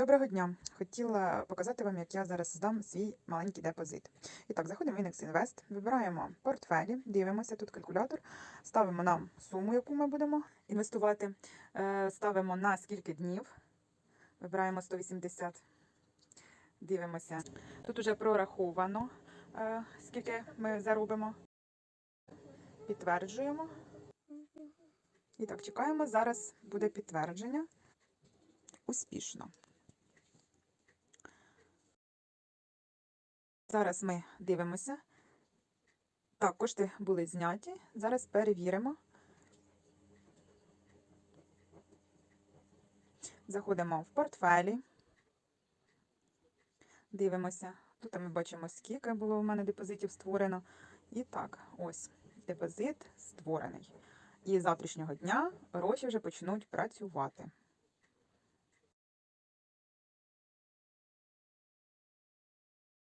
Доброго дня! Хотіла показати вам, як я зараз здам свій маленький депозит. І так, заходимо в Inex Invest, вибираємо портфелі, дивимося тут калькулятор, ставимо нам суму, яку ми будемо інвестувати, е, ставимо на скільки днів, вибираємо 180, дивимося. Тут вже прораховано, е, скільки ми заробимо. Підтверджуємо. І так, чекаємо. Зараз буде підтвердження. Успішно. Зараз ми дивимося. Так, кошти були зняті. Зараз перевіримо. Заходимо в портфелі. Дивимося. Тут ми бачимо, скільки було у мене депозитів створено. І так, ось депозит створений. І з завтрашнього дня гроші вже почнуть працювати.